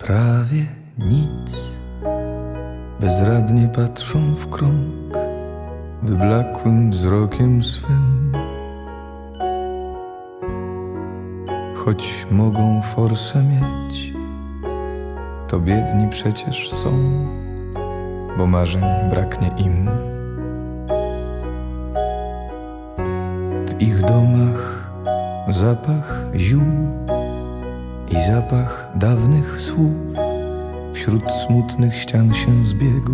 prawie nic. Bezradnie patrzą w krąg, wyblakłym wzrokiem swym. Choć mogą forsę mieć, to biedni przecież są, bo marzeń braknie im. W ich domach zapach ziół i zapach dawnych słów wśród smutnych ścian się zbiegł.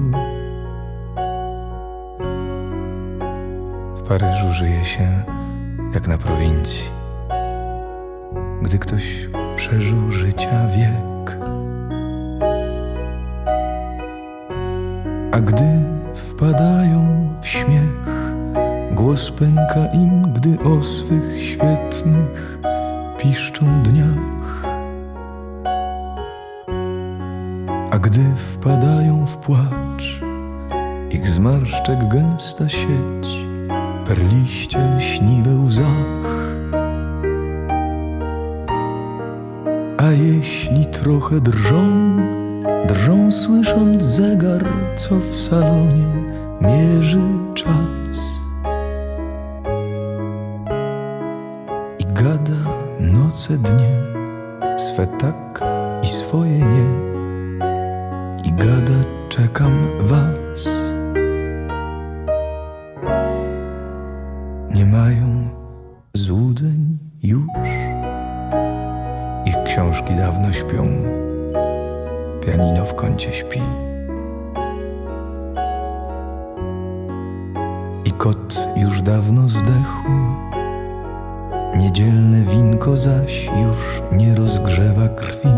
W Paryżu żyje się jak na prowincji, gdy ktoś przeżył życia wiek. A gdy wpadają w śmiech, głos pęka im, gdy o swych świetnych piszczą dniach. A gdy wpadają w płacz, ich zmarszczek gęsta sieć, perliście lśni we łzach. A jeśli trochę drżą, drżą słysząc zegar, co w salonie mierzy czas. I gada noce dnie, swe tak i swoje nie. I gada czekam was. Nie mają złudzeń już. Ich książki dawno śpią, pianino w kącie śpi. I kot już dawno zdechł, niedzielne winko zaś już nie rozgrzewa krwi.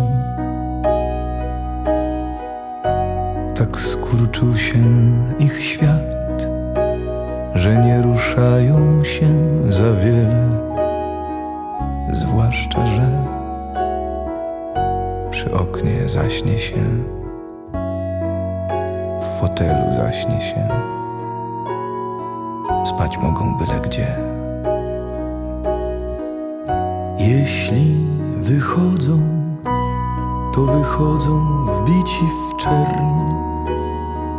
Tak skurczył się ich świat, że nie ruszają się za wiele, zwłaszcza, że przy oknie zaśnie się, w fotelu zaśnie się, spać mogą byle gdzie. Jeśli wychodzą, to wychodzą wbici w czerni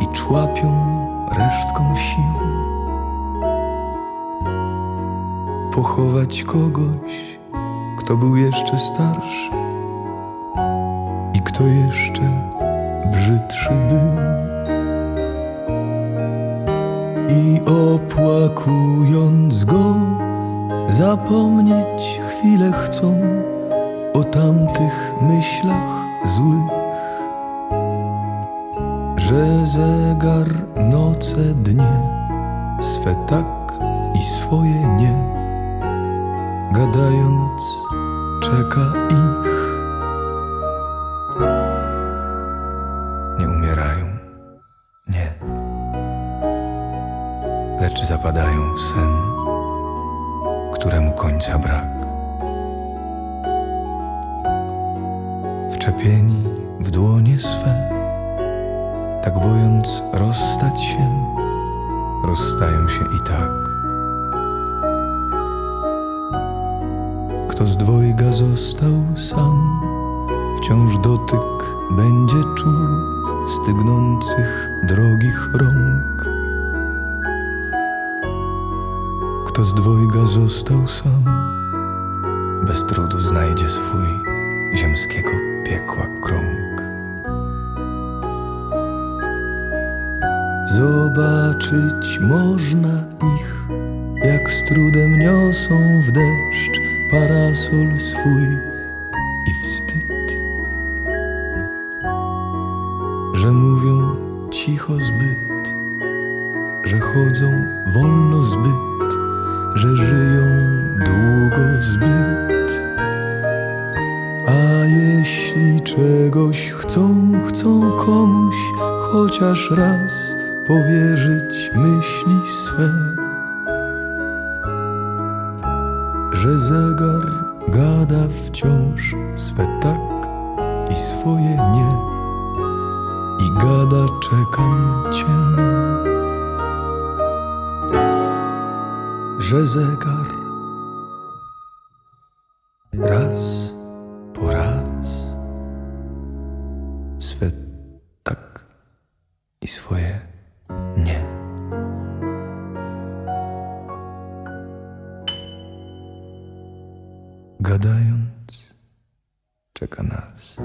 i człapią resztką sił. Pochować kogoś, kto był jeszcze starszy i kto jeszcze brzydszy był. I opłakując go, zapomnieć chwilę chcą o tamtych myślach złych, że zegar noce dnie swe tak i swoje nie, gadając czeka ich. Nie umierają, nie, lecz zapadają w sen, któremu końca brak. Wczepieni w dłonie swe, tak bojąc rozstać się, rozstają się i tak. Kto z dwojga został sam, wciąż dotyk będzie czuł stygnących drogich rąk. Kto z dwojga został sam, bez trudu znajdzie swój ziemskiego piekła krąg. Zobaczyć można ich, jak z trudem niosą w deszcz parasol swój i wstyd, że mówią cicho zbyt, że chodzą wolno zbyt, że żyją długo zbyt. Jeśli czegoś chcą, chcą komuś chociaż raz powierzyć myśli swe, że zegar gada wciąż swe tak i swoje nie. I gada czekam cię, że zegar swe tak i swoje nie. Gadając, czeka nas.